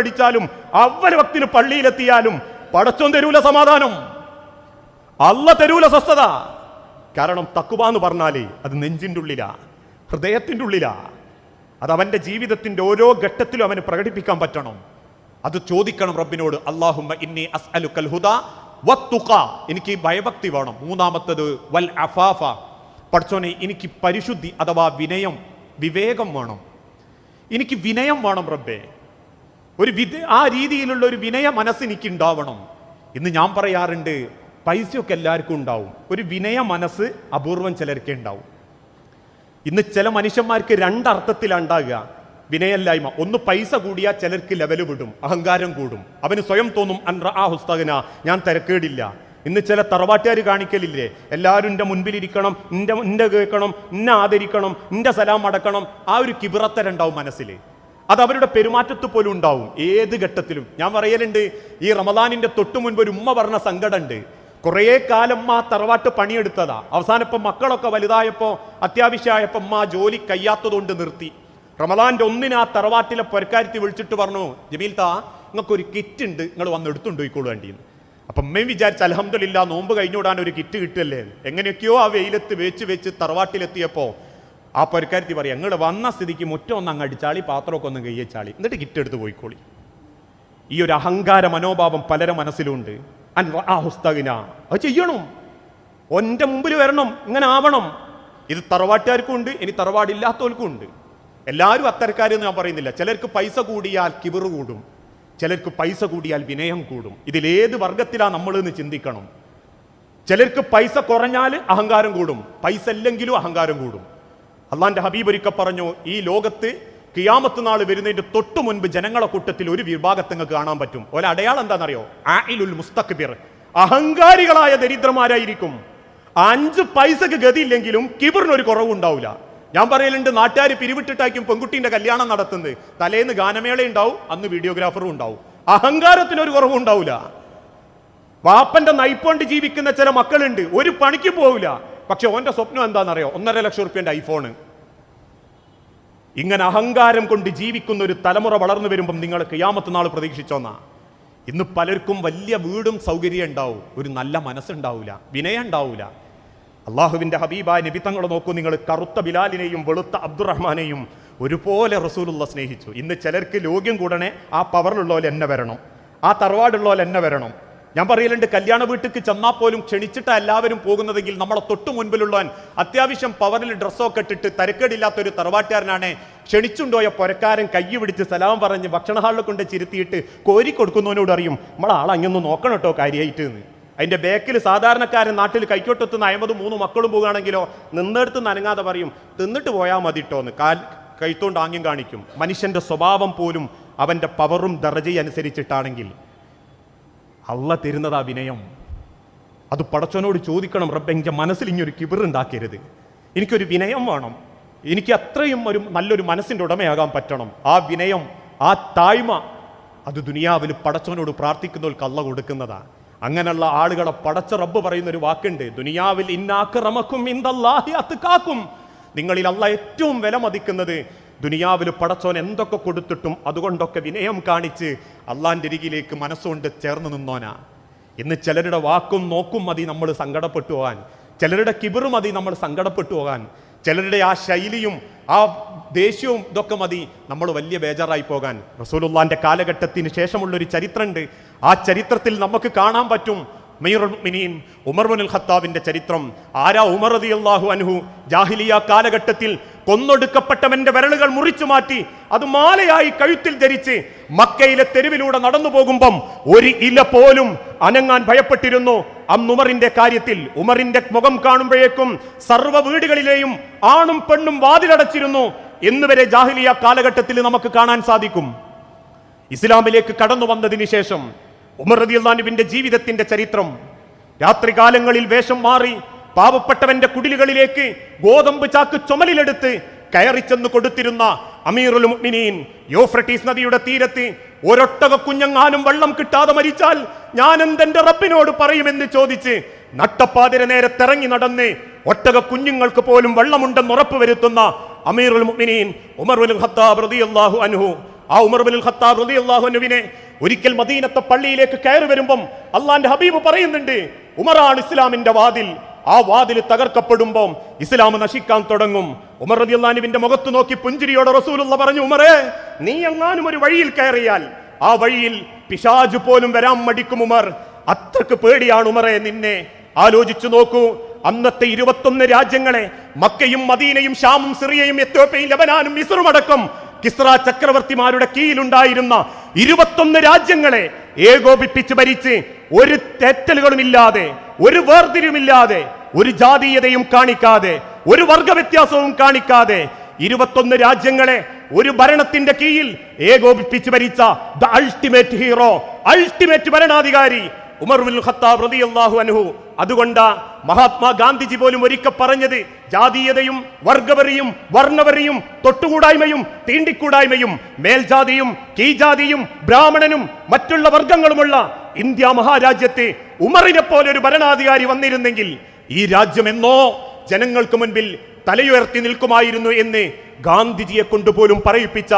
പഠിച്ചാലും അവർ വക്തിന് പള്ളിയിലെത്തിയാലും പടച്ചോൻ തരൂല സമാധാനം. അല്ല തരൂല സ്വസ്ഥത. കാരണം തക്കുവ എന്ന് പറഞ്ഞാലേ അത് നെഞ്ചിന്റെ ഉള്ളിലാ ഹൃദയത്തിന്റെ ഉള്ളിലാ. അത് അവന്റെ ജീവിതത്തിന്റെ ഓരോ ഘട്ടത്തിലും അവന് പ്രകടിപ്പിക്കാൻ പറ്റണം. അത് ചോദിക്കണം റബ്ബിനോട് അള്ളാഹുമ്മ ഇന്നി അസ്അലുക്കൽ ഹുദ വത്തുക എനിക്ക് ഭയഭക്തി വേണം. മൂന്നാമത്തത് വൽ അഫാഫ. പഠിച്ചോനെ എനിക്ക് പരിശുദ്ധി അഥവാ വിനയം വിവേകം വേണം. എനിക്ക് വിനയം വേണം റബ്ബേ. ഒരു വിധ ആ രീതിയിലുള്ള ഒരു വിനയ മനസ്സ് എനിക്ക് ഉണ്ടാവണം ഇന്ന് ഞാൻ പറയാറുണ്ട്. പൈസയൊക്കെ എല്ലാവർക്കും ഉണ്ടാവും. ഒരു വിനയ മനസ്സ് അപൂർവം ചിലർക്കേ ഉണ്ടാവും. ഇന്ന് ചില മനുഷ്യന്മാർക്ക് രണ്ടർത്ഥത്തിലാണ് ഉണ്ടാകുക വിനയല്ലായ്മ ഒന്ന് പൈസ കൂടിയാൽ ചിലർക്ക് ലെവൽ വിടും. അഹങ്കാരം കൂടും. അവന് സ്വയം തോന്നും അൻറ ആ ഹുസ്തകന ഞാൻ തിരക്കേടില്ല. ഇന്ന് ചില തറവാട്ടുകാർ കാണിക്കലില്ലേ? എല്ലാവരും എന്റെ മുൻപിലിരിക്കണം എന്റെ എന്റെ കേൾക്കണം എന്നെ ആദരിക്കണം എന്റെ സലാം അടക്കണം. ആ ഒരു കിബിറത്തരുണ്ടാവും മനസ്സിൽ അത് അവരുടെ പെരുമാറ്റത്ത് പോലും ഉണ്ടാവും. ഏത് ഘട്ടത്തിലും. ഞാൻ പറയലുണ്ട് ഈ റമദാനിന്റെ തൊട്ടു മുൻപ് ഒരു ഉമ്മ പറഞ്ഞ സങ്കടമുണ്ട്. കുറേ കാലം ആ തറവാട്ട് പണിയെടുത്തതാ. അവസാനം ഇപ്പം മക്കളൊക്കെ വലുതായപ്പോൾ അത്യാവശ്യമായപ്പോൾ മാ ജോലി കയ്യാത്തതുകൊണ്ട് നിർത്തി. റമദാന്റെ ഒന്നിന് ആ തറവാട്ടിലെ പൊരക്കാരത്തി വിളിച്ചിട്ട് പറഞ്ഞു ജമീൽ താ നിങ്ങൾക്ക് ഒരു കിറ്റ് ഉണ്ട് നിങ്ങൾ വന്ന് എടുത്തുകൊണ്ട് പോയിക്കോളൂ വേണ്ടിയെന്ന് അപ്പം അമ്മയും വിചാരിച്ച അലഹമില്ല നോമ്പ് കഴിഞ്ഞുവിടാൻ ഒരു കിറ്റ് കിട്ടല്ലേ എങ്ങനെയൊക്കെയോ ആ വെയിലത്ത് വെച്ച് വെച്ച് തറവാട്ടിലെത്തിയപ്പോൾ ആ പൊരക്കാരത്തി പറയാം ഞങ്ങൾ വന്ന സ്ഥിതിക്ക് മുറ്റം ഒന്ന് അങ്ങ് അടിച്ചാളി പാത്രമൊക്കെ ഒന്ന് കയ്യച്ചാളി എന്നിട്ട് കിറ്റ് എടുത്ത് പോയിക്കോളി. ഈ ഒരു അഹങ്കാര മനോഭാവം പലരും മനസ്സിലുണ്ട്. അൻ ആ ഹുസ്തകിന അത് ചെയ്യണം. ഒന്റെ മുമ്പിൽ വരണം. ഇങ്ങനെ ആവണം. ഇത് തറവാട്ടുകാർക്കും ഉണ്ട് ഇനി തറവാടില്ലാത്തവർക്കും ഉണ്ട്. എല്ലാവരും അത്തരക്കാരെന്ന് ഞാൻ പറയുന്നില്ല. ചിലർക്ക് പൈസ കൂടിയാൽ കിബിറ് കൂടും. ചിലർക്ക് പൈസ കൂടിയാൽ വിനയം കൂടും. ഇതിലേത് വർഗത്തിലാണ് നമ്മളെന്ന് ചിന്തിക്കണം. ചിലർക്ക് പൈസ കുറഞ്ഞാൽ അഹങ്കാരം കൂടും. പൈസ ഇല്ലെങ്കിലും അഹങ്കാരം കൂടും. അള്ളാന്റെ ഹബീബ് ഒരിക്കൽ പറഞ്ഞു ഈ ലോകത്ത് കിയാമത്ത് നാൾ വരുന്നതിന്റെ തൊട്ടു മുൻപ് ജനങ്ങളെ കൂട്ടത്തിൽ ഒരു വിഭാഗത്തെ നിങ്ങൾക്ക് കാണാൻ പറ്റും. ഒരു അടയാളം എന്താണെന്നറിയോ? ആയിലുൽ മുസ്തക്ബിർ. അഹങ്കാരികളായ ദരിദ്രമാരായിരിക്കും അഞ്ച് പൈസക്ക് ഗതിയില്ലെങ്കിലും കിബിറിന് ഒരു കുറവുണ്ടാവില്ല ഞാൻ പറയലുണ്ട് നാട്ടുകാർ പിരിവിട്ടിട്ടായിരിക്കും പെൺകുട്ടിന്റെ കല്യാണം നടത്തുന്നത്. തലേന്ന് ഗാനമേള ഉണ്ടാവും അന്ന് വീഡിയോഗ്രാഫറും ഉണ്ടാവും. അഹങ്കാരത്തിന് ഒരു കുറവും ഉണ്ടാവില്ല വാപ്പന്റെ നൈപ്പോണ്ട് ജീവിക്കുന്ന ചില മക്കളുണ്ട് ഒരു പണിക്ക് പോവില്ല പക്ഷെ ഓന്റെ സ്വപ്നം എന്താണെന്നറിയോ? ഒന്നര ലക്ഷം റുപ്യന്റെ ഐഫോണ് ഇങ്ങനെ അഹങ്കാരം കൊണ്ട് ജീവിക്കുന്ന ഒരു തലമുറ വളർന്നു വരുമ്പം നിങ്ങൾ കിയാമത്ത് നാൾ പ്രതീക്ഷിച്ചോന്നാ. ഇന്ന് പലർക്കും വലിയ വീടും സൗകര്യം ഉണ്ടാവും. ഒരു നല്ല മനസ്സുണ്ടാവില്ല വിനയം ഉണ്ടാവില്ല അള്ളാഹുവിന്റെ ഹബീബായ നിബിത്തങ്ങൾ നോക്കൂ. നിങ്ങൾ കറുത്ത ബിലാലിനെയും വെളുത്ത അബ്ദുറഹ്മാനെയും ഒരുപോലെ റസൂലുള്ള സ്നേഹിച്ചു. ഇന്ന് ചിലർക്ക് ലോക്യം കൂടണേ ആ പവറിലുള്ളവർ എന്നെ വരണം. ആ തറവാടുള്ളവർ എന്നെ വരണം. ഞാൻ പറയലുണ്ട് കല്യാണ വീട്ടിക്ക് ചെന്നാൽ പോലും ക്ഷണിച്ചിട്ട് എല്ലാവരും പോകുന്നതെങ്കിൽ നമ്മളെ തൊട്ടു മുൻപിലുള്ളവൻ അത്യാവശ്യം പവറിൽ ഡ്രസ്സൊക്കെ ഇട്ടിട്ട് തരക്കേടില്ലാത്ത ഒരു തറവാട്ടുകാരനാണ് ക്ഷണിച്ചുണ്ടോയ പുരക്കാരൻ കൈ പിടിച്ച് സലാം പറഞ്ഞ് ഭക്ഷണ ഹാളിൽ കൊണ്ട് ചിരുത്തിയിട്ട് കോരി കൊടുക്കുന്നവനോട് അറിയും നമ്മളെ ആൾ അങ്ങൊന്ന് നോക്കണം കേട്ടോ കാര്യമായിട്ട് എന്ന് അതിന്റെ ബാക്കിൽ സാധാരണക്കാരൻ നാട്ടിൽ കൈക്കോട്ടെത്തുന്ന അമ്പത് മൂന്ന് മക്കളും പോകുകയാണെങ്കിലോ നിന്നെടുത്ത് നനങ്ങാതെ പറയും തിന്നിട്ട് പോയാൽ മതി കേട്ടോ എന്ന് കാൽ കൈത്തോണ്ട് ആംഗ്യം കാണിക്കും. മനുഷ്യന്റെ സ്വഭാവം പോലും അവന്റെ പവറും ദർജയും അനുസരിച്ചിട്ടാണെങ്കിൽ. അള്ള തരുന്നതാ വിനയം. അത് പടച്ചവനോട് ചോദിക്കണം റബ്ബെ എന്റെ മനസ്സിൽ ഇങ്ങനൊരു കിബിറുണ്ടാക്കരുത് എനിക്കൊരു വിനയം വേണം. എനിക്ക് അത്രയും ഒരു നല്ലൊരു മനസ്സിന്റെ ഉടമയാകാൻ പറ്റണം. ആ വിനയം ആ താഴ്മ അത് ദുനിയാവിൽ പടച്ചവനോട് പ്രാർത്ഥിക്കുന്നവർക്ക് അള്ള കൊടുക്കുന്നതാ. അങ്ങനെയുള്ള ആളുകളെ പടച്ച റബ്ബ് പറയുന്ന ഒരു വാക്കുണ്ട് ദുനിയാവിൽ ഇന്നാക്രമക്കും അത് കാക്കും നിങ്ങളിൽ അള്ള ഏറ്റവും വില മതിക്കുന്നത് ദുനിയാവിൽ പടച്ചോൻ എന്തൊക്കെ കൊടുത്തിട്ടും അതുകൊണ്ടൊക്കെ വിനയം കാണിച്ച് അള്ളാന്റെ അരികിലേക്ക് മനസ്സുകൊണ്ട് ചേർന്ന് നിന്നോനാ. ഇന്ന് ചിലരുടെ വാക്കും നോക്കും മതി നമ്മൾ സങ്കടപ്പെട്ടു പോകാൻ. ചിലരുടെ കിബിറ് മതി നമ്മൾ സങ്കടപ്പെട്ടു പോകാൻ. ചിലരുടെ ആ ശൈലിയും ആ ദേഷ്യവും ഇതൊക്കെ മതി നമ്മൾ വലിയ ബേജാറായി പോകാൻ. റസൂലുള്ളാന്റെ കാലഘട്ടത്തിന് ശേഷമുള്ളൊരു ചരിത്രമുണ്ട് ആ ചരിത്രത്തിൽ നമുക്ക് കാണാൻ പറ്റും. ബിൻ ഖത്താബിന്റെ ചരിത്രം. ആരാ ഉമർ റളിയല്ലാഹു അൻഹു? ജാഹിലിയ കാലഘട്ടത്തിൽ കൊന്നൊടുക്കപ്പെട്ടവന്റെ വിരലുകൾ മുറിച്ചു മാറ്റി അത് മാലയായി കഴുത്തിൽ ധരിച്ച് മക്കയിലെ തെരുവിലൂടെ നടന്നു പോകുമ്പം ഒരു ഇല പോലും അനങ്ങാൻ ഭയപ്പെട്ടിരുന്നു. അന്ന് ഉമറിന്റെ കാര്യത്തിൽ ഉമറിന്റെ മുഖം കാണുമ്പോഴേക്കും സർവ വീടുകളിലെയും ആണും പെണ്ണും വാതിലടച്ചിരുന്നു. എന്നുവരെ ജാഹിലിയ കാലഘട്ടത്തിൽ നമുക്ക് കാണാൻ സാധിക്കും. ഇസ്ലാമിലേക്ക് കടന്നു വന്നതിന് ശേഷം ഉമർ റളിയല്ലാഹുവിന്റെ ജീവിതത്തിന്റെ ചരിത്രം. രാത്രികാലങ്ങളിൽ വേഷം മാറി പാവപ്പെട്ടവന്റെ കുടിലുകളിലേക്ക് ഗോതമ്പ് ചാക്ക് ചുമലിലെടുത്ത് കയറി ചെന്ന് കൊടുത്തിരുന്ന അമീറുൽ മുഅ്മിനീൻ യോഫ്രട്ടീസ് നദിയുടെ തീരത്ത് ഒരൊട്ടക കുഞ്ഞങ്ങാനും വെള്ളം കിട്ടാതെ മരിച്ചാൽ ഞാൻ എന്തെന്റെ റബ്ബിനോട് പറയുമെന്ന് ചോദിച്ച് നട്ടപ്പാതിര നേരെ തിറങ്ങി നടന്ന് ഒട്ടക കുഞ്ഞുങ്ങൾക്ക് പോലും വെള്ളമുണ്ടെന്ന് ഉറപ്പ് വരുത്തുന്ന അമീറുൽ മുഅ്മിനീൻ ഉമർ ഉൽ ഖത്താബ് റളിയല്ലാഹു അൻഹു. ആ ഉമർ ബിൻ ഖത്താബ് റളിയല്ലാഹു അൻഹുവിനെ ഒരിക്കൽ മദീനത്തെ പള്ളിയിലേക്ക് കയറി വരുമ്പം അള്ളാന്റെ ഹബീബ് പറയുന്നുണ്ട് ഉമറാണ് ഇസ്ലാമിന്റെ വാതിൽ. ആ വാതിൽ തകർക്കപ്പെടുമ്പോൾ ഇസ്ലാം നശിക്കാൻ തുടങ്ങും. ഉമർ റളിയല്ലാഹുവിന്റെ മുഖത്ത് നോക്കി പുഞ്ചിരിയോടെ റസൂലുള്ള പറഞ്ഞു ഉമറേ നീ എങ്ങാനും ഒരു വഴിയിൽ കയറിയാൽ ആ വഴിയിൽ പിശാജ് പോലും വരാൻ മടിക്കും ഉമർ. അത്രയ്ക്ക് പേടിയാണ് ഉമറെ നിന്നെ. ആലോചിച്ചു നോക്കൂ അന്നത്തെ ഇരുപത്തൊന്ന് രാജ്യങ്ങളെ മക്കയും മദീനയും ഷാമും സിറിയയും എത്യോപ്യയും ലബനാനും മിസറും അടക്കം കിസ്ര ചക്രവർത്തിമാരുടെ കീഴിലുണ്ടായിരുന്ന ഇരുപത്തൊന്ന് രാജ്യങ്ങളെ ഏകോപിപ്പിച്ച് ഭരിച്ച് ഒരു തെറ്റലുകളുമില്ലാതെ ഒരു വേർതിരിവുമില്ലാതെ ഒരു ജാതീയതയും കാണിക്കാതെ ഒരു വർഗവ്യത്യാസവും കാണിക്കാതെ ഇരുപത്തൊന്ന് രാജ്യങ്ങളെ ഒരു ഭരണത്തിന്റെ കീഴിൽ ഏകോപിപ്പിച്ച് ഭരിച്ച ദ അൾട്ടിമേറ്റ് ഹീറോ അൾട്ടിമേറ്റ് ഭരണാധികാരി ഉമർ ബിൻ ഖത്താബ് റളിയല്ലാഹു അൻഹു അതുകൊണ്ട് മഹാത്മാ ഗാന്ധിജി പോലും ഒരിക്കൽ പറഞ്ഞത് ജാതീയതയും വർഗവരിയും വർണവരിയും തൊട്ടുകൂടായ്മയും തീണ്ടിക്കൂടായ്മയും മേൽജാതിയും കീജാതിയും ബ്രാഹ്മണനും മറ്റുള്ള വർഗങ്ങളുമുള്ള ഇന്ത്യ മഹാരാജ്യത്തെ ഉമറിനെ പോലെ ഒരു ഭരണാധികാരി വന്നിരുന്നെങ്കിൽ ഈ രാജ്യം എന്നോ ജനങ്ങൾക്ക് മുൻപിൽ തലയുയർത്തി നിൽക്കുമായിരുന്നു എന്ന് ഗാന്ധിജിയെ കൊണ്ടുപോലും പറയിപ്പിച്ച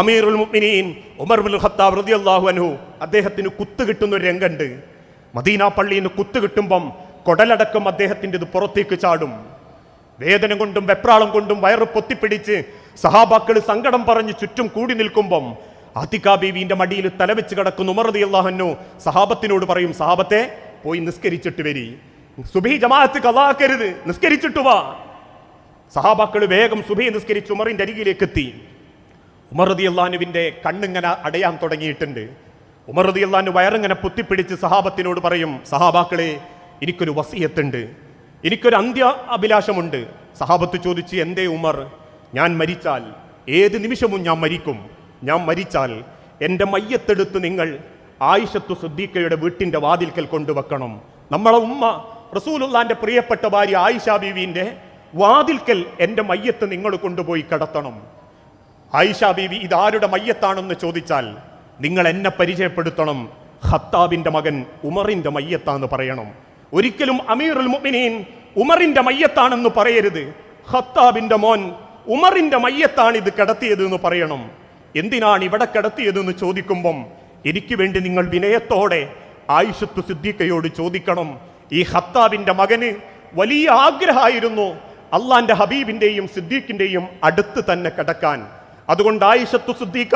അമീറുൽ മുഅ്മിനീൻ ഉമർ ബിൻ ഖത്താബ് റളിയല്ലാഹു അൻഹു അദ്ദേഹത്തിന് കുത്തു കിട്ടുന്ന ഒരു രംഗമുണ്ട് മദീന പള്ളിയിൽ നിന്ന് കുത്തു കിട്ടുമ്പം കൊടലടക്കം അദ്ദേഹത്തിന്റെ പുറത്തേക്ക് ചാടും. വേദന കൊണ്ടും വെപ്രാളം കൊണ്ടും വയറ് പൊത്തിപ്പിടിച്ച് സഹാബാക്കൾ സങ്കടം പറഞ്ഞ് ചുറ്റും കൂടി നിൽക്കുമ്പം ആത്തിക്കാ ബീവിന്റെ മടിയിൽ തലവെച്ച് കിടക്കുന്ന ഉമറതി അള്ളാഹന്നു സഹാബത്തിനോട് പറയും സഹാബത്തെ പോയി നിസ്കരിച്ചിട്ട് വരി. സുബി ജമാഅത്ത് കലാക്കരുത് നിസ്കരിച്ചിട്ട് വാ. സഹാബാക്കൾ വേഗം സുബി നിസ്കരിച്ച് ഉമറിന്റെ അരികിലേക്ക് എത്തി. ഉമർ അള്ളാഹനുവിന്റെ കണ്ണിങ്ങനെ അടയാൻ തുടങ്ങിയിട്ടുണ്ട്. ഉമർ റതി അള്ളാന്റെ വയറിങ്ങനെ പൊത്തിപ്പിടിച്ച് സഹാബത്തിനോട് പറയും സഹാബാക്കളെ എനിക്കൊരു വസീയത്തുണ്ട്. എനിക്കൊരു അന്ത്യ അഭിലാഷമുണ്ട് സഹാബത്ത് ചോദിച്ച് എന്തേ ഉമർ? ഞാൻ മരിച്ചാൽ ഏത് നിമിഷവും ഞാൻ മരിക്കും. ഞാൻ മരിച്ചാൽ എന്റെ മയ്യത്തെടുത്ത് നിങ്ങൾ ആയിഷത്തു സുദ്ദീഖയുടെ വീട്ടിന്റെ വാതിൽക്കൽ കൊണ്ടുവെക്കണം. നമ്മളെ ഉമ്മ റസൂലുള്ളാന്റെ പ്രിയപ്പെട്ട ഭാര്യ ആയിഷ ബീവിന്റെ വാതിൽക്കൽ എന്റെ മയ്യത്ത് നിങ്ങൾ കൊണ്ടുപോയി കിടത്തണം. ആയിഷ ബീവി ഇതാരുടെ മയ്യത്താണെന്ന് ചോദിച്ചാൽ നിങ്ങൾ എന്നെ പരിചയപ്പെടുത്തണം. ഖത്താബിന്റെ മകൻ ഉമറിന്റെ മയ്യത്താന്ന് പറയണം. ഒരിക്കലും അമീറുൽ മുഅ്മിനീൻ ഉമറിന്റെ മയ്യത്താണെന്ന് പറയരുത്. ഖത്താബിന്റെ മോൻ ഉമറിന്റെ മയ്യത്താണ് ഇത് കിടത്തിയത് എന്ന് പറയണം. എന്തിനാണ് ഇവിടെ കിടത്തിയതെന്ന് ചോദിക്കുമ്പം എനിക്ക് വേണ്ടി നിങ്ങൾ വിനയത്തോടെ ആയിഷത്തു സിദ്ദീഖയോട് ചോദിക്കണം. ഈ ഖത്താബിന്റെ മകന് വലിയ ആഗ്രഹമായിരുന്നു അള്ളാന്റെ ഹബീബിന്റെയും സിദ്ദീഖിന്റെയും അടുത്ത് തന്നെ കിടക്കാൻ. അതുകൊണ്ട് ആയിഷത്തു സിദ്ദീഖ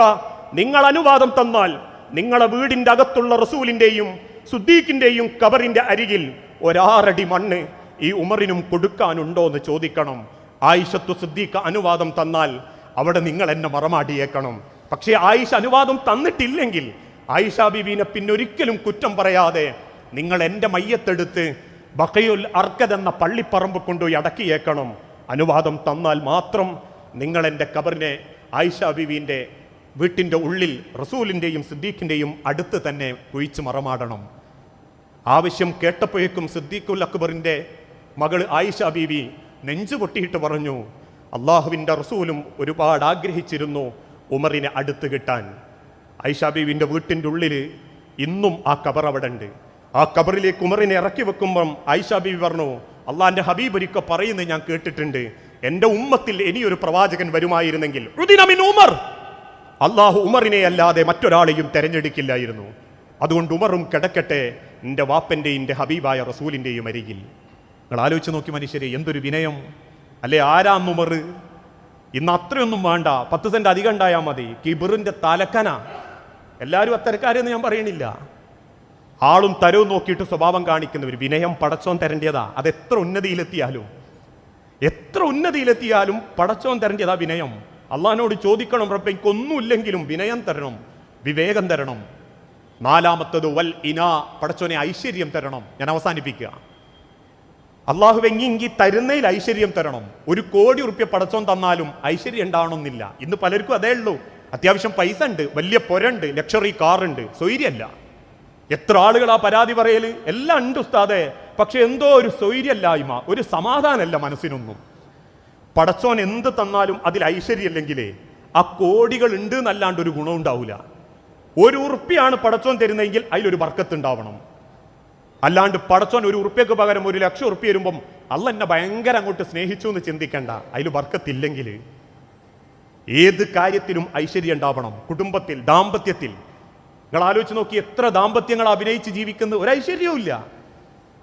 നിങ്ങൾ അനുവാദം തന്നാൽ നിങ്ങളെ വീടിന്റെ അകത്തുള്ള റസൂലിന്റെയും സുദ്ദീഖിന്റെയും കബറിന്റെ അരികിൽ ഒരാറടി മണ്ണ് ഈ ഉമറിനും കൊടുക്കാനുണ്ടോ എന്ന് ചോദിക്കണം. ആയിഷത്തു സുദ്ദീഖ് അനുവാദം തന്നാൽ അവിടെ നിങ്ങൾ എന്നെ മറമാടിയേക്കണം. പക്ഷേ ആയിഷ അനുവാദം തന്നിട്ടില്ലെങ്കിൽ ആയിഷ ബിബീനെ പിന്നൊരിക്കലും കുറ്റം പറയാതെ നിങ്ങൾ എന്റെ മയ്യത്തെടുത്ത് ബക്കയുൽ അർക്കദ് എന്ന പള്ളിപ്പറമ്പ് കൊണ്ടുപോയി അടക്കിയേക്കണം. അനുവാദം തന്നാൽ മാത്രം നിങ്ങൾ എന്റെ കബറിനെ ആയിഷ ബീബീന്റെ വീട്ടിന്റെ ഉള്ളിൽ റസൂലിന്റെയും സിദ്ദീഖിന്റെയും അടുത്ത് തന്നെ കുഴിച്ച് മറമാടണം. ആവശ്യം കേട്ടപ്പോഴേക്കും സിദ്ദീഖുൽ അക്ബറിന്റെ മകൾ ആയിഷ ബീവി നെഞ്ചു പൊട്ടിയിട്ട് പറഞ്ഞു അള്ളാഹുവിന്റെ റസൂലും ഒരുപാട് ആഗ്രഹിച്ചിരുന്നു ഉമറിനെ അടുത്ത് കിട്ടാൻ. ആയിഷ ബീവിന്റെ വീട്ടിന്റെ ഉള്ളിൽ ഇന്നും ആ കബർ അവിടെ ഉണ്ട് ആ കബറിലേക്ക് ഉമറിനെ ഇറക്കി വെക്കുമ്പം ആയിഷ ബീവി പറഞ്ഞു അള്ളാഹിന്റെ ഹബീബ് ഒരിക്കൽ പറയുന്നത് ഞാൻ കേട്ടിട്ടുണ്ട്. എന്റെ ഉമ്മത്തിൽ ഇനിയൊരു പ്രവാചകൻ വരുമായിരുന്നെങ്കിൽ. ഉമർ. അള്ളാഹു ഉമറിനെ അല്ലാതെ മറ്റൊരാളെയും തെരഞ്ഞെടുക്കില്ലായിരുന്നു. അതുകൊണ്ട് ഉമറും കിടക്കട്ടെ എന്റെ വാപ്പന്റെയും എന്റെ ഹബീബായ റസൂലിന്റെയും അരികിൽ. നിങ്ങൾ ആലോചിച്ച് നോക്കി മനുഷ്യരെ എന്തൊരു വിനയം. അല്ലെ ആരാം ഉമർ ഇന്ന് അത്രയൊന്നും വേണ്ട പത്ത് സെന്റ് അധികം ഉണ്ടായാൽ മതി. കിബിറിന്റെ തലക്കന. എല്ലാവരും അത്തരക്കാരെന്ന് ഞാൻ പറയണില്ല. ആളും തരവും നോക്കിയിട്ട് സ്വഭാവം കാണിക്കുന്നവർ വിനയം പടച്ചോൻ തരേണ്ടതാ. അത് എത്ര ഉന്നതിയിലെത്തിയാലും. എത്ര ഉന്നതിയിലെത്തിയാലും പടച്ചോൻ തരേണ്ടതാ വിനയം. അള്ളഹാനോട് ചോദിക്കണം റബ്ബെ എനിക്കൊന്നുമില്ലെങ്കിലും വിനയം തരണം വിവേകം തരണം. നാലാമത്തത് വൽ ഇന. പടച്ചോനെ ഐശ്വര്യം തരണം. ഞാൻ അവസാനിപ്പിക്കുക. അള്ളാഹു വെങ്ങിങ്കി തരുന്നതിൽ ഐശ്വര്യം തരണം. ഒരു കോടി ഉറുപ്പ്യ പടച്ചോൻ തന്നാലും ഐശ്വര്യം ഉണ്ടാവണമെന്നില്ല. ഇന്ന് പലർക്കും അതേ ഉള്ളൂ. അത്യാവശ്യം പൈസ ഉണ്ട് വലിയ പൊരണ്ട് ലക്ഷറി കാറുണ്ട് സ്വൈര്യല്ല എത്ര ആളുകൾ ആ പരാതി പറയൽ? എല്ലാം ഉണ്ട് ഉസ്താദെ. പക്ഷെ എന്തോ ഒരു സ്വൈര്യല്ലായ്മ ഒരു സമാധാനമല്ല മനസ്സിനൊന്നും. പടച്ചോൻ എന്ത് തന്നാലും അതിൽ ഐശ്വര്യമില്ലെങ്കിലേ ആ കോടികൾ ഉണ്ട് എന്നല്ലാണ്ട് ഒരു ഗുണം ഉണ്ടാവില്ല ഒരു ഉറുപ്പിയാണ് പടച്ചോൻ തരുന്നതെങ്കിൽ അതിലൊരു ഉണ്ടാവണം അല്ലാണ്ട് പടച്ചോൻ ഒരു ഉറുപ്പ്യക്ക് പകരം ഒരു ലക്ഷം ഉറുപ്പ്യ വരുമ്പം അല്ല എന്നെ ഭയങ്കര അങ്ങോട്ട് സ്നേഹിച്ചു എന്ന് ചിന്തിക്കണ്ട. അതിൽ വർക്കത്തില്ലെങ്കിൽ ഏത് കാര്യത്തിലും ഐശ്വര്യം ഉണ്ടാവണം. കുടുംബത്തിൽ ദാമ്പത്യത്തിൽ. നിങ്ങൾ ആലോചിച്ച് നോക്കി എത്ര ദാമ്പത്യങ്ങൾ അഭിനയിച്ച് ജീവിക്കുന്ന ഒരു ഐശ്വര്യവും ഇല്ല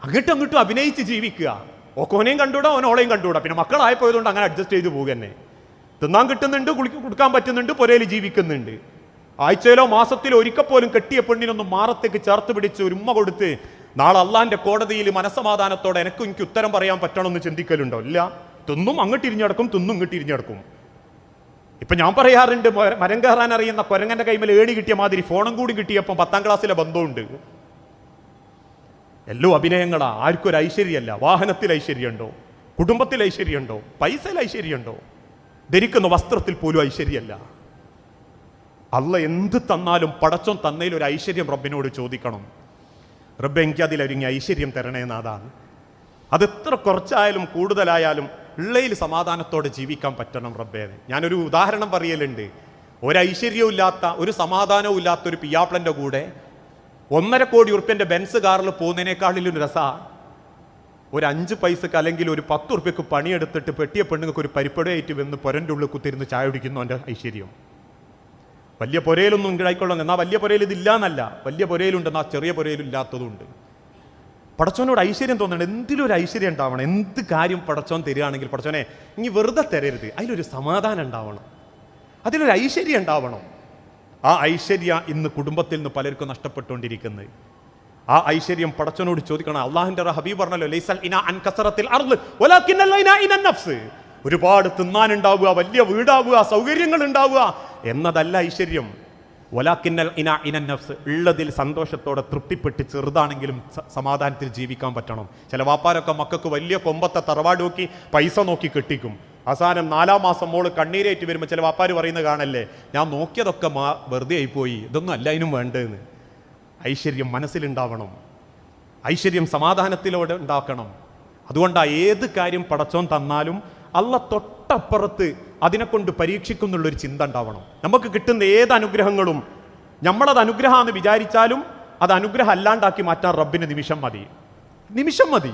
അങ്ങോട്ടും അങ്ങോട്ടും അഭിനയിച്ച് ജീവിക്കുക. ഓക്കോനെയും കണ്ടുകൂടാ ഓനോളെയും കണ്ടുകൂടാ. പിന്നെ മക്കളായപ്പോയതുകൊണ്ട് അങ്ങനെ അഡ്ജസ്റ്റ് ചെയ്ത് പോകുക തന്നെ തിന്നാൻ കിട്ടുന്നുണ്ട് കുളിക്ക് കൊടുക്കാൻ പറ്റുന്നുണ്ട് പുരയിൽ ജീവിക്കുന്നുണ്ട്. ആഴ്ചയിലോ മാസത്തിലോ ഒരിക്കൽ പോലും കെട്ടിയ പെണ്ണിനൊന്നും മാറത്തേക്ക് ചേർത്ത് പിടിച്ച് ഒരു ഉമ്മ കൊടുത്ത് നാളെ അള്ളാന്റെ കോടതിയിൽ മനസമാധാനത്തോടെ എനിക്കും എനിക്ക് ഉത്തരം പറയാൻ പറ്റണമെന്ന് ചിന്തിക്കലുണ്ടോ? ഇല്ല. തിന്നും അങ്ങോട്ട് ഇരിഞ്ഞടക്കും തിന്നും ഇങ്ങോട്ട് ഇരിഞ്ഞടക്കും ഇപ്പൊ ഞാൻ പറയാറുണ്ട് മര- കയറാൻ അറിയുന്ന കൊരങ്ങന്റെ കൈമേൽ ഏണി കിട്ടിയ മാതിരി ഫോണും കൂടി കിട്ടിയപ്പോൾ പത്താം ക്ലാസ്സിലെ ബന്ധമുണ്ട്. എല്ലോ അഭിനയങ്ങളാ. ആർക്കും ഒരു ഐശ്വര്യമല്ല വാഹനത്തിൽ ഐശ്വര്യമുണ്ടോ? കുടുംബത്തിൽ ഐശ്വര്യമുണ്ടോ? പൈസയിൽ ഐശ്വര്യമുണ്ടോ? ധരിക്കുന്ന വസ്ത്രത്തിൽ പോലും ഐശ്വര്യമല്ല അല്ല എന്ത് തന്നാലും പടച്ചോൻ തന്നതിൽ ഒരു ഐശ്വര്യം റബ്ബിനോട് ചോദിക്കണം. റബ്ബ് എനിക്ക് അതിലൊരുങ്ങി ഐശ്വര്യം തരണേന്നാതാണ് അത് എത്ര കുറച്ചായാലും കൂടുതലായാലും ഉള്ളയിൽ സമാധാനത്തോടെ ജീവിക്കാൻ പറ്റണം റബ്ബേ. ഞാനൊരു ഉദാഹരണം പറയലുണ്ട്. ഒരു ഐശ്വര്യവും ഇല്ലാത്ത ഒരു സമാധാനവും ഇല്ലാത്ത ഒരു പിയാപ്ലന്റെ കൂടെ ഒന്നര കോടി ഉറുപ്പ്യന്റെ ബെൻസ് കാറിൽ പോകുന്നതിനേക്കാളിലും രസ. ഒരു അഞ്ച് പൈസക്ക് അല്ലെങ്കിൽ ഒരു പത്ത് ഉറുപ്പ്യക്ക് പണിയെടുത്തിട്ട് പെട്ടിയ പെണ്ണുങ്ങൾക്ക് ഒരു പരിപ്പടയായിട്ട് വന്ന് പൊരന്റെ ഉള്ളിൽ കുത്തിരുന്ന് ചായ കുടിക്കുന്നു എന്റെ ഐശ്വര്യം. വലിയ പുരയിലൊന്നും ഉണ്ടായിക്കൊള്ളുന്നു എന്നാൽ വലിയ പുരയിൽ വലിയ പുരയിലുണ്ട് എന്നാൽ ചെറിയ പുരയിലും ഇല്ലാത്തതുണ്ട്. പടച്ചോനോട് ഐശ്വര്യം തോന്നണം. എന്തിലും ഒരു ഐശ്വര്യം ഉണ്ടാവണം. എന്ത് കാര്യം പടച്ചോൻ തരികയാണെങ്കിൽ പടച്ചോനെ ഇനി വെറുതെ തരരുത്. അതിലൊരു സമാധാനം ഉണ്ടാവണം. അതിലൊരു ഐശ്വര്യം ഉണ്ടാവണം. ആ ഐശ്വര്യ ഇന്ന് കുടുംബത്തിൽ നിന്ന് പലർക്കും നഷ്ടപ്പെട്ടുകൊണ്ടിരിക്കുന്നത് ആ ഐശ്വര്യം പടച്ചനോട് ചോദിക്കണം അള്ളാഹിന്റെ ഹബീബ് പറഞ്ഞല്ലോ ലൈസൽ ഇന അൻ കസറത്തിൽ നഫ്സ്. ഒരുപാട് തിന്നാനുണ്ടാവുക വലിയ വീടാവുക സൗകര്യങ്ങൾ ഉണ്ടാവുക എന്നതല്ല ഐശ്വര്യം. ഒലാക്കിന്നൽ ഇന ഇന നഫ്സ് ഉള്ളതിൽ സന്തോഷത്തോടെ തൃപ്തിപ്പെട്ട് ചെറുതാണെങ്കിലും സമാധാനത്തിൽ ജീവിക്കാൻ പറ്റണം. ചില വാപ്പാരൊക്കെ മക്കൾക്ക് വലിയ കൊമ്പത്തെ തറവാട് നോക്കി പൈസ നോക്കി കെട്ടിക്കും. അവസാനം നാലാം മാസം മോൾ കണ്ണീരേറ്റ് വരുമ്പോൾ ചില വാപ്പാർ പറയുന്നത് കാണല്ലേ? ഞാൻ നോക്കിയതൊക്കെ മാ വെറുതെ ആയിപ്പോയി. ഇതൊന്നും അല്ല അതിനും വേണ്ടതെന്ന് ഐശ്വര്യം മനസ്സിലുണ്ടാവണം. ഐശ്വര്യം സമാധാനത്തിലൂടെ ഉണ്ടാക്കണം. അതുകൊണ്ടാണ് ഏത് കാര്യം പടച്ചോൻ തന്നാലും അല്ല തൊട്ടപ്പുറത്ത് അതിനെക്കൊണ്ട് പരീക്ഷിക്കുന്നുള്ളൊരു ചിന്ത ഉണ്ടാവണം. നമുക്ക് കിട്ടുന്ന ഏത് അനുഗ്രഹങ്ങളും നമ്മളത് അനുഗ്രഹമാണെന്ന് വിചാരിച്ചാലും അത് അനുഗ്രഹം അല്ലാണ്ടാക്കി മാറ്റാൻ റബ്ബിന് നിമിഷം മതി. നിമിഷം മതി.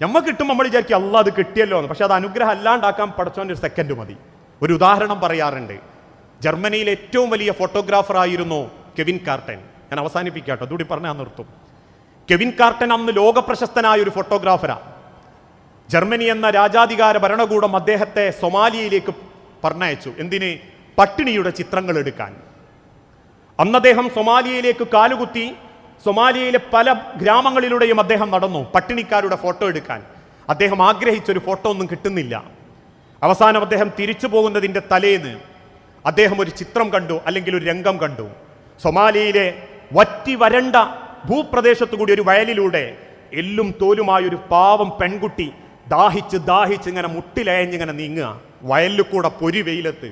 നമ്മ കിട്ടും നമ്മൾ വിചാരിക്കും അല്ല അത് കിട്ടിയല്ലോ എന്ന്. പക്ഷെ അത് അനുഗ്രഹം അല്ലാണ്ടാക്കാൻ പടച്ചോന്റെ ഒരു സെക്കൻഡ് മതി. ഒരു ഉദാഹരണം പറയാറുണ്ട്. ജർമ്മനിയിലെ ഏറ്റവും വലിയ ഫോട്ടോഗ്രാഫർ ആയിരുന്നു കെവിൻ കാർട്ടൻ. ഞാൻ അവസാനിപ്പിക്കാട്ടോ അതുകൂടി പറഞ്ഞാൽ നിർത്തും. കെവിൻ കാർട്ടൻ അന്ന് ലോകപ്രശസ്തനായ ഒരു ഫോട്ടോഗ്രാഫറാണ് ജർമ്മനി എന്ന രാജാധികാര ഭരണകൂടം അദ്ദേഹത്തെ സൊമാലിയയിലേക്ക് പറഞ്ഞയച്ചു. എന്തിന്? പട്ടിണിയുടെ ചിത്രങ്ങൾ എടുക്കാൻ. അന്ന് അദ്ദേഹം സൊമാലിയയിലേക്ക് കാലുകുത്തി സൊമാലിയയിലെ പല ഗ്രാമങ്ങളിലൂടെയും അദ്ദേഹം നടന്നു പട്ടിണിക്കാരുടെ ഫോട്ടോ എടുക്കാൻ. അദ്ദേഹം ആഗ്രഹിച്ച ഒരു ഫോട്ടോ ഒന്നും കിട്ടുന്നില്ല. അവസാനം അദ്ദേഹം തിരിച്ചു പോകുന്നതിന്റെ തലേന്ന് അദ്ദേഹം ഒരു ചിത്രം കണ്ടു അല്ലെങ്കിൽ ഒരു രംഗം കണ്ടു. സൊമാലിയയിലെ വറ്റി വരണ്ട ഭൂപ്രദേശത്തു കൂടി ഒരു വയലിലൂടെ എല്ലും തോലുമായ ഒരു പാവം പെൺകുട്ടി ദാഹിച്ച് ദാഹിച്ച് ഇങ്ങനെ മുട്ടിലയഞ്ഞിങ്ങനെ നീങ്ങുക. വയലിൽ കൂടെ പൊരി വെയിലത്ത്.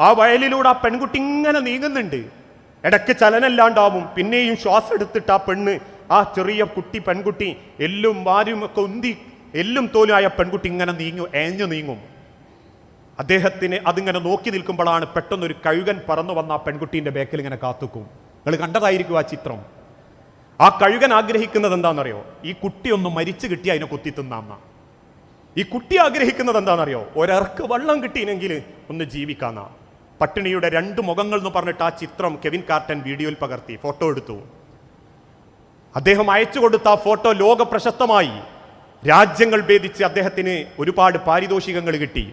ആ വയലിലൂടെ ആ പെൺകുട്ടി ഇങ്ങനെ നീങ്ങുന്നുണ്ട്. ഇടയ്ക്ക് ചലനല്ലാണ്ടാവും. പിന്നെയും ശ്വാസം എടുത്തിട്ട് ആ പെണ്ണ് ആ ചെറിയ കുട്ടി പെൺകുട്ടി എല്ലും വാരും ഒക്കെ ഉന്തി എല്ലും തോലുമായ പെൺകുട്ടി ഇങ്ങനെ നീങ്ങും ഏഞ്ഞു നീങ്ങും. അദ്ദേഹത്തിന് അതിങ്ങനെ നോക്കി നിൽക്കുമ്പോഴാണ് പെട്ടെന്നൊരു കഴുകൻ പറന്നു വന്ന ആ പെൺകുട്ടീന്റെ ബേക്കിൽ ഇങ്ങനെ കാത്തുക്കും. നിങ്ങൾ കണ്ടതായിരിക്കും ആ ചിത്രം. ആ കഴുകൻ ആഗ്രഹിക്കുന്നത് എന്താണെന്നറിയോ? ഈ കുട്ടി ഒന്ന് മരിച്ചു കിട്ടി അതിനെ കുത്തി തിന്നാമ ഈ കുട്ടി ആഗ്രഹിക്കുന്നത് എന്താണെന്നറിയോ? ഒരർക്ക് വള്ളം കിട്ടിയില്ലെങ്കിൽ ഒന്ന് ജീവിക്കാന്ന പട്ടിണിയുടെ രണ്ട് മുഖങ്ങൾ എന്ന് പറഞ്ഞിട്ട് ആ ചിത്രം കെവിൻ കാർട്ടൻ വീഡിയോയിൽ പകർത്തി ഫോട്ടോ എടുത്തു. അദ്ദേഹം അയച്ചു കൊടുത്ത ആ ഫോട്ടോ ലോക പ്രശസ്തമായി. രാജ്യങ്ങൾ ഭേദിച്ച് അദ്ദേഹത്തിന് ഒരുപാട് പാരിതോഷികങ്ങൾ കിട്ടി.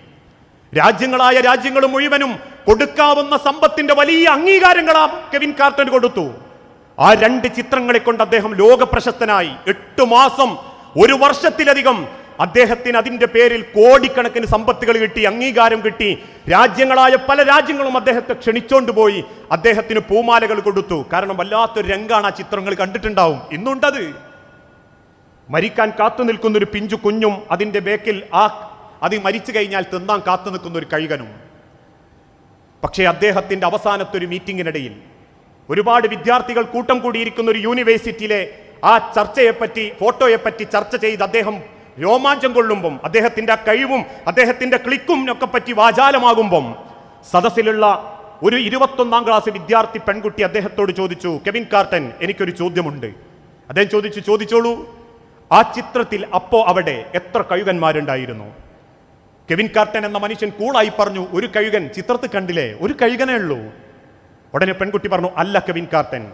രാജ്യങ്ങളായ രാജ്യങ്ങൾ മുഴുവനും കൊടുക്കാവുന്ന സമ്പത്തിന്റെ വലിയ അംഗീകാരങ്ങളാ കെവിൻ കാർട്ടൻ കൊടുത്തു. ആ രണ്ട് ചിത്രങ്ങളെ കൊണ്ട് അദ്ദേഹം ലോക പ്രശസ്തനായി. എട്ട് മാസം ഒരു വർഷത്തിലധികം അദ്ദേഹത്തിന് അതിന്റെ പേരിൽ കോടിക്കണക്കിന് സമ്പത്തുകൾ കിട്ടി അംഗീകാരം കിട്ടി. രാജ്യങ്ങളായ പല രാജ്യങ്ങളും അദ്ദേഹത്തെ ക്ഷണിച്ചോണ്ട് പോയി. അദ്ദേഹത്തിന് പൂമാലകൾ കൊടുത്തു. കാരണം വല്ലാത്തൊരു രംഗാണ് ആ ചിത്രങ്ങൾ കണ്ടിട്ടുണ്ടാവും. ഇന്നുണ്ടത്. മരിക്കാൻ കാത്തു നിൽക്കുന്ന ഒരു പിഞ്ചു കുഞ്ഞും അതിന്റെ ബേക്കിൽ ആ അത് മരിച്ചു കഴിഞ്ഞാൽ തിന്നാൻ കാത്തു നിൽക്കുന്ന ഒരു കഴുകനും. പക്ഷേ അദ്ദേഹത്തിന്റെ അവസാനത്തെ ഒരു മീറ്റിംഗിനിടയിൽ ഒരുപാട് വിദ്യാർത്ഥികൾ കൂട്ടം കൂടിയിരിക്കുന്ന ഒരു യൂണിവേഴ്സിറ്റിയിലെ ആ ചർച്ചയെപ്പറ്റി ഫോട്ടോയെപ്പറ്റി ചർച്ച ചെയ്ത് അദ്ദേഹം രോമാഞ്ചം കൊള്ളുമ്പം അദ്ദേഹത്തിന്റെ ആ കഴിവും അദ്ദേഹത്തിന്റെ ക്ലിക്കും ഒക്കെ പറ്റി വാചാലമാകുമ്പം സദസ്സിലുള്ള ഒരു ഇരുപത്തൊന്നാം ക്ലാസ് വിദ്യാർത്ഥി പെൺകുട്ടി അദ്ദേഹത്തോട് ചോദിച്ചു കെവിൻ കാർട്ടൻ എനിക്കൊരു ചോദ്യമുണ്ട്. അദ്ദേഹം ചോദിച്ചു ചോദിച്ചോളൂ. ആ ചിത്രത്തിൽ അപ്പോ അവിടെ എത്ര കഴുകന്മാരുണ്ടായിരുന്നു? കെവിൻ കാർട്ടൻ എന്ന മനുഷ്യൻ കൂളായി പറഞ്ഞു ഒരു കഴുകൻ ചിത്രത്തിൽ കണ്ടില്ലേ? ഒരു കഴുകനേ ഉള്ളൂ. ഉടനെ പെൺകുട്ടി പറഞ്ഞു അല്ല കെവിൻ കാർട്ടൻ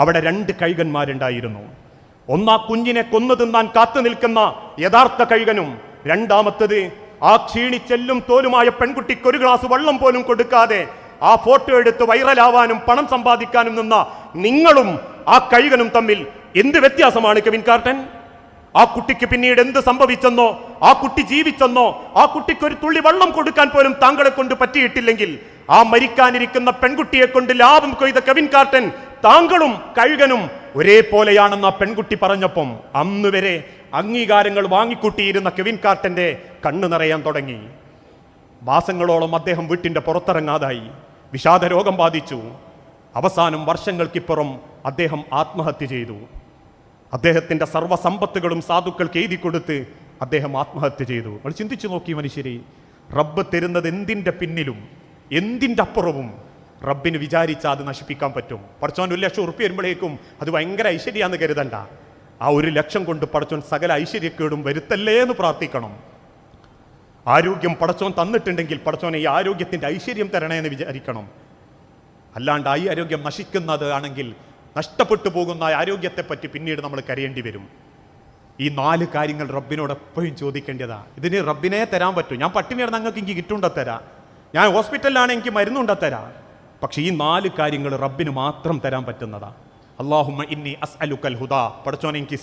അവിടെ രണ്ട് കഴുകന്മാരുണ്ടായിരുന്നു. ഒന്നാ കുഞ്ഞിനെ കൊന്നു തിന്നാൻ കാത്തു നിൽക്കുന്ന യഥാർത്ഥ കഴുകനും രണ്ടാമത്തത് ആ ക്ഷീണിച്ചെല്ലും തോലുമായ പെൺകുട്ടിക്ക് ഒരു ഗ്ലാസ് വെള്ളം പോലും കൊടുക്കാതെ ആ ഫോട്ടോ എടുത്ത് വൈറലാവാനും പണം സമ്പാദിക്കാനും നിന്ന നിങ്ങളും ആ കഴുകനും തമ്മിൽ എന്ത് വ്യത്യാസമാണ് കെവിൻ കാർട്ടൻ? ആ കുട്ടിക്ക് പിന്നീട് എന്ത് സംഭവിച്ചെന്നോ ആ കുട്ടി ജീവിച്ചെന്നോ ആ കുട്ടിക്ക് ഒരു തുള്ളി വെള്ളം കൊടുക്കാൻ പോലും താങ്കളെ കൊണ്ട് പറ്റിയിട്ടില്ലെങ്കിൽ ആ മരിക്കാനിരിക്കുന്ന പെൺകുട്ടിയെ കൊണ്ട് ലാഭം കൊയ്ത കെവിൻ കാർട്ടൻ താങ്കളും കഴുകനും ഒരേപോലെയാണെന്ന് ആ പെൺകുട്ടി പറഞ്ഞപ്പം അന്ന് വരെ അംഗീകാരങ്ങൾ വാങ്ങിക്കൂട്ടിയിരുന്ന കെവിൻ കാർട്ടന്റെ കണ്ണു നിറയാൻ തുടങ്ങി. മാസങ്ങളോളം അദ്ദേഹം വീട്ടിന്റെ പുറത്തിറങ്ങാതായി. വിഷാദ രോഗം ബാധിച്ചു. അവസാനം വർഷങ്ങൾക്കിപ്പുറം അദ്ദേഹം ആത്മഹത്യ ചെയ്തു. അദ്ദേഹത്തിന്റെ സർവസമ്പത്തുകളും സാധുക്കൾക്ക് എഴുതി കൊടുത്ത് അദ്ദേഹം ആത്മഹത്യ ചെയ്തു. നമ്മൾ ചിന്തിച്ചു നോക്കി മനുഷ്യരെ റബ്ബ് തരുന്നത് എന്തിന്റെ പിന്നിലും എന്തിന്റെ അപ്പുറവും റബ്ബിന് വിചാരിച്ചാൽ അത് നശിപ്പിക്കാൻ പറ്റും. പഠിച്ചോൻ ഒരു ലക്ഷം ഉറുപ്പ് വരുമ്പോഴേക്കും അത് ഭയങ്കര ഐശ്വര്യാന്ന് കരുതണ്ട. ആ ഒരു ലക്ഷം കൊണ്ട് പഠിച്ചോൻ സകല ഐശ്വര്യക്കേടും വരുത്തല്ലേ എന്ന് പ്രാർത്ഥിക്കണം. ആരോഗ്യം പടച്ചോൻ തന്നിട്ടുണ്ടെങ്കിൽ പടച്ചോനെ ഈ ആരോഗ്യത്തിന്റെ ഐശ്വര്യം തരണേ എന്ന് വിചാരിക്കണം. അല്ലാണ്ട് ഈ ആരോഗ്യം നശിക്കുന്നത് ആണെങ്കിൽ നഷ്ടപ്പെട്ടു പോകുന്ന ആരോഗ്യത്തെപ്പറ്റി പിന്നീട് നമ്മൾ കരയേണ്ടി വരും. ഈ നാല് കാര്യങ്ങൾ റബ്ബിനോട് എപ്പോഴും ചോദിക്കേണ്ടതാ. ഇതിന് റബ്ബിനെ തരാൻ പറ്റും. ഞാൻ പട്ടിണി നിങ്ങൾക്ക് എനിക്ക് കിട്ടുണ്ട തരാം ഞാൻ ഹോസ്പിറ്റലിലാണ് എനിക്ക് മരുന്നുണ്ട തരാം പക്ഷെ ഈ നാല് കാര്യങ്ങൾ റബ്ബിന് മാത്രം തരാൻ പറ്റുന്നതാ. അള്ളാഹുമ്മ ഇന്നി അസ് അസ്അലുക്കൽ ഹുദ. പഠിച്ചോനെ എനിക്ക്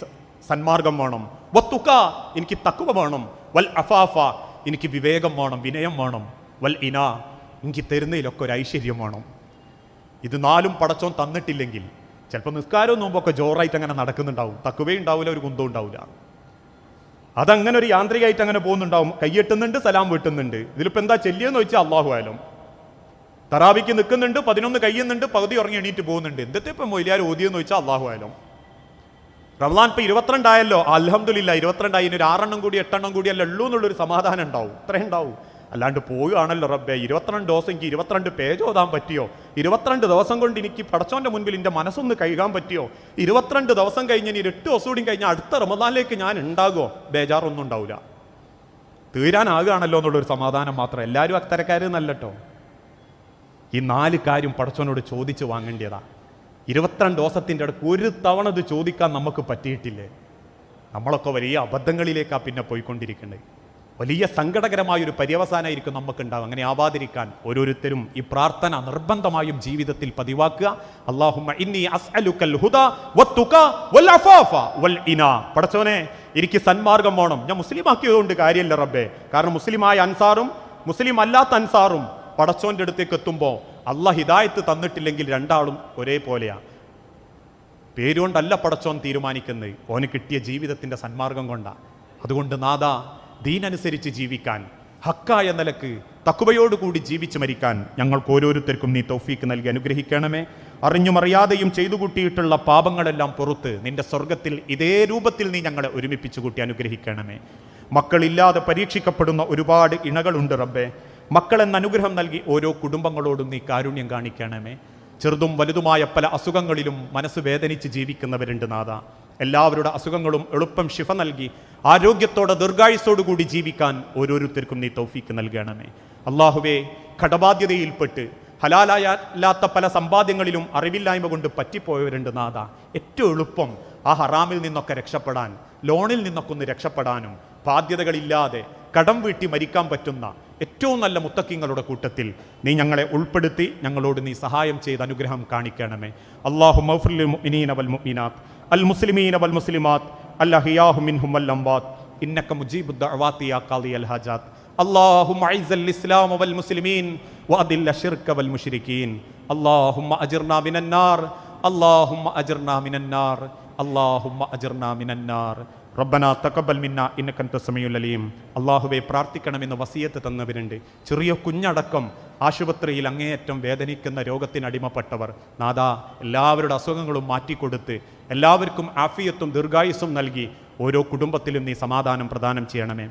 സന്മാർഗം വേണം. വത്തുക്ക എനിക്ക് തക്കുവ വേണം. വൽ അഫാഫ എനിക്ക് വിവേകം വേണം വിനയം വേണം. വൽ ഇന എനിക്ക് തരുന്നതിലൊക്കെ ഒരു ഐശ്വര്യം വേണം. ഇത് നാലും പടച്ചോൻ തന്നിട്ടില്ലെങ്കിൽ ചിലപ്പോൾ നിസ്കാരവും നോമ്പൊക്കെ ജോറായിട്ട് അങ്ങനെ നടക്കുന്നുണ്ടാവും. തക്കുവേ ഉണ്ടാവില്ല ഒരു കുന്തവും ഉണ്ടാവില്ല അതങ്ങനെ ഒരു യാന്ത്രികമായിട്ട് അങ്ങനെ പോകുന്നുണ്ടാവും കൈയെട്ടുന്നുണ്ട് സലാം വീട്ടുന്നുണ്ട്. ഇതിലിപ്പോൾ എന്താ ചെല്ലിയെന്ന് ചോദിച്ചാൽ അള്ളാഹു ആയാലും തറാവിക്ക് നിൽക്കുന്നുണ്ട് പതിനൊന്ന് കഴിയുന്നുണ്ട് പകുതി ഉറങ്ങി എണീറ്റ് പോകുന്നുണ്ട്. എന്തൊക്കെ ഇപ്പം മൊയിലാർ ഓതിയെന്ന് ചോദിച്ചാൽ അള്ളാഹു ആയാലും റംലാൻ ഇപ്പം ഇരുപത്തിരണ്ടായല്ലോ അലഹമില്ല ഇരുപത്തിരണ്ടായി ഇനി ഒരു ആറെണ്ണം കൂടി എട്ടെണ്ണം കൂടി അല്ല ഉള്ളൂ എന്നുള്ളൊരു സമാധാനം ഉണ്ടാവും. ഇത്രയും ഉണ്ടാവും. അല്ലാണ്ട് പോവുകയാണല്ലോ റബ്ബെ. ഇരുപത്തിരണ്ട് ദിവസം എനിക്ക് ഇരുപത്തിരണ്ട് പേജ് ഓതാൻ പറ്റിയോ? ഇരുപത്തിരണ്ട് ദിവസം കൊണ്ട് എനിക്ക് പടച്ചോന്റെ മുൻപിൽ എന്റെ മനസ്സൊന്ന് കഴുകാൻ പറ്റിയോ? ഇരുപത്തിരണ്ട് ദിവസം കഴിഞ്ഞ് ഇനി എട്ട് ദിവസം കൂടി കഴിഞ്ഞാൽ അടുത്ത റമദാനിലേക്ക് ഞാൻ ഉണ്ടാകുമോ ബേജാറൊന്നും ഉണ്ടാവില്ല തീരാനാകുകയാണല്ലോ എന്നുള്ളൊരു സമാധാനം മാത്രം. എല്ലാവരും അത്തരക്കാരെന്നല്ലോ ഈ നാല് കാര്യം പടച്ചവനോട് ചോദിച്ചു വാങ്ങേണ്ടതാ ഇരുപത്തിരണ്ട് ദിവസത്തിന്റെ അടുത്ത് ഒരു തവണ ഇത് ചോദിക്കാൻ നമുക്ക് പറ്റിയിട്ടില്ലേ? നമ്മളൊക്കെ വലിയ അബദ്ധങ്ങളിലേക്കാണ് പിന്നെ പോയിക്കൊണ്ടിരിക്കേണ്ടത് വലിയ സങ്കടകരമായ ഒരു പര്യവസാനമായിരിക്കും നമുക്ക് ഉണ്ടാവും അങ്ങനെ ആവാതിരിക്കാൻ ഓരോരുത്തരും ഈ പ്രാർത്ഥന നിർബന്ധമായും ജീവിതത്തിൽ പതിവാക്കുക. അള്ളാഹുമ്മ ഇന്നി അസ്അലുക്കൽ വത്തുക വൽ അഫാഫ വൽ ഇന. പടച്ചോനെ എനിക്ക് സന്മാർഗം വേണം. ഞാൻ മുസ്ലിം ആക്കിയതുകൊണ്ട് കാര്യമില്ല റബ്ബേ. കാരണം മുസ്ലിമായ അൻസാറും മുസ്ലിം അല്ലാത്ത അൻസാറും പടച്ചോന്റെ അടുത്തേക്ക് എത്തുമ്പോൾ അള്ള ഹിദായത്ത് തന്നിട്ടില്ലെങ്കിൽ രണ്ടാളും ഒരേപോലെയാണ് പേരുകൊണ്ടല്ല പടച്ചോൻ തീരുമാനിക്കുന്നത്. ഓന് കിട്ടിയ ജീവിതത്തിന്റെ സന്മാർഗം കൊണ്ടാണ് അതുകൊണ്ട് നാദ ദീനനുസരിച്ച് ജീവിക്കാൻ ഹക്കായ നിലയ്ക്ക് തക്കുവയോടുകൂടി ജീവിച്ച് മരിക്കാൻ ഞങ്ങൾക്ക് ഓരോരുത്തർക്കും നീ തൗഫീക്ക് നൽകി അനുഗ്രഹിക്കണമേ. അറിഞ്ഞും അറിയാതെയും ചെയ്തു കൂട്ടിയിട്ടുള്ള പാപങ്ങളെല്ലാം പുറത്ത് നിന്റെ സ്വർഗത്തിൽ ഇതേ രൂപത്തിൽ നീ ഞങ്ങളെ ഒരുമിപ്പിച്ചു കൂട്ടി അനുഗ്രഹിക്കണമേ. മക്കളില്ലാതെ പരീക്ഷിക്കപ്പെടുന്ന ഒരുപാട് ഇണകളുണ്ട് റബ്ബേ. മക്കളെന്ന അനുഗ്രഹം നൽകി ഓരോ കുടുംബങ്ങളോടും നീ കാരുണ്യം കാണിക്കണമേ. ചെറുതും വലുതുമായ പല അസുഖങ്ങളിലും മനസ്സ് വേദനിച്ച് ജീവിക്കുന്നവരുണ്ട് നാഥ. എല്ലാവരുടെ അസുഖങ്ങളും എളുപ്പം ശിഫ നൽകി ആരോഗ്യത്തോടെ ദീർഘായുസോടുകൂടി ജീവിക്കാൻ ഓരോരുത്തർക്കും നീ തൗഫീക്ക് നൽകണമേ. അള്ളാഹുവേ കടബാധ്യതയിൽപ്പെട്ട് ഹലാലായ അല്ലാത്ത പല സമ്പാദ്യങ്ങളിലും അറിവില്ലായ്മ കൊണ്ട് പറ്റിപ്പോയവരുണ്ട് നാഥ. ഏറ്റവും എളുപ്പം ആ ഹറാമിൽ നിന്നൊക്കെ രക്ഷപ്പെടാൻ ലോണിൽ നിന്നൊക്കെ ഒന്ന് രക്ഷപ്പെടാനും ബാധ്യതകളില്ലാതെ കടം വീട്ടി മരിക്കാൻ പറ്റുന്ന ഏറ്റവും നല്ല മുത്തക്കിങ്ങളുടെ കൂട്ടത്തിൽ നീ ഞങ്ങളെ ഉൾപ്പെടുത്തി ഞങ്ങളോട് നീ സഹായം ചെയ്ത് അനുഗ്രഹം കാണിക്കണമേ അള്ളാഹു മുഅ്മിനീന വൽ മുഅ്മിനാത്ത് അൽ മുസ്ലിമീന വൽ മുസ്ലിമാത്ത് അല്ലഹിയാഹു മിൻഹും വൽ അംവാത്ത് ഇന്നക മുജീബു ദഅവാതി യാ ഖാദി അൽ ഹാജാത്ത് اللهم اعز الاسلام والمسلمين واذل الشرك والمشركين اللهم اجرنا من النار اللهم اجرنا من النار اللهم اجرنا من النار റബ്ബന തക്കബൽ മിന്ന ഇന്നക്കന്ത സമയുലലിയും അള്ളാഹുവെ പ്രാർത്ഥിക്കണമെന്ന് വസീയത്ത് തന്നവരുണ്ട്. ചെറിയ കുഞ്ഞടക്കം ആശുപത്രിയിൽ അങ്ങേയറ്റം വേദനിക്കുന്ന രോഗത്തിനടിമപ്പെട്ടവർ നാദാ എല്ലാവരുടെ അസുഖങ്ങളും മാറ്റിക്കൊടുത്ത് എല്ലാവർക്കും ആഫിയത്തും ദീർഘായുസ്സും നൽകി ഓരോ കുടുംബത്തിലും നീ സമാധാനം പ്രദാനം ചെയ്യണമേ.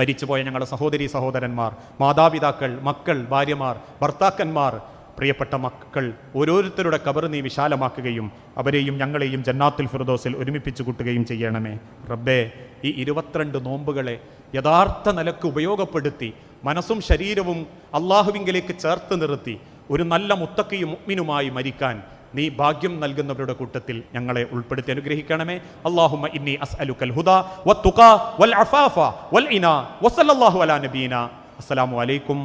മരിച്ചുപോയ ഞങ്ങളുടെ സഹോദരി സഹോദരന്മാർ മാതാപിതാക്കൾ മക്കൾ ഭാര്യമാർ ഭർത്താക്കന്മാർ പ്രിയപ്പെട്ട മക്കൾ ഓരോരുത്തരുടെ കബർ നീ വിശാലമാക്കുകയും അവരെയും ഞങ്ങളെയും ജന്നാത്തിൽ ഫിർദോസിൽ ഒരുമിപ്പിച്ച് കൂട്ടുകയും ചെയ്യണമേ. റബ്ബേ ഈ ഇരുപത്തിരണ്ട് നോമ്പുകളെ യഥാർത്ഥ നിലയ്ക്ക് ഉപയോഗപ്പെടുത്തി മനസ്സും ശരീരവും അള്ളാഹുവിങ്കിലേക്ക് ചേർത്ത് നിർത്തി ഒരു നല്ല മുത്തക്കയും മുഗ്മിനുമായി മരിക്കാൻ നീ ഭാഗ്യം നൽകുന്നവരുടെ കൂട്ടത്തിൽ ഞങ്ങളെ ഉൾപ്പെടുത്തി അനുഗ്രഹിക്കണമേ. അള്ളാഹുമ ഇന്നി അസ്അലുക്കൽ ഹുദ വത്തുഖ വൽ അഫാഫ വൽ വസല്ലല്ലാഹു അലാ അസ്സലാമു അലൈക്കും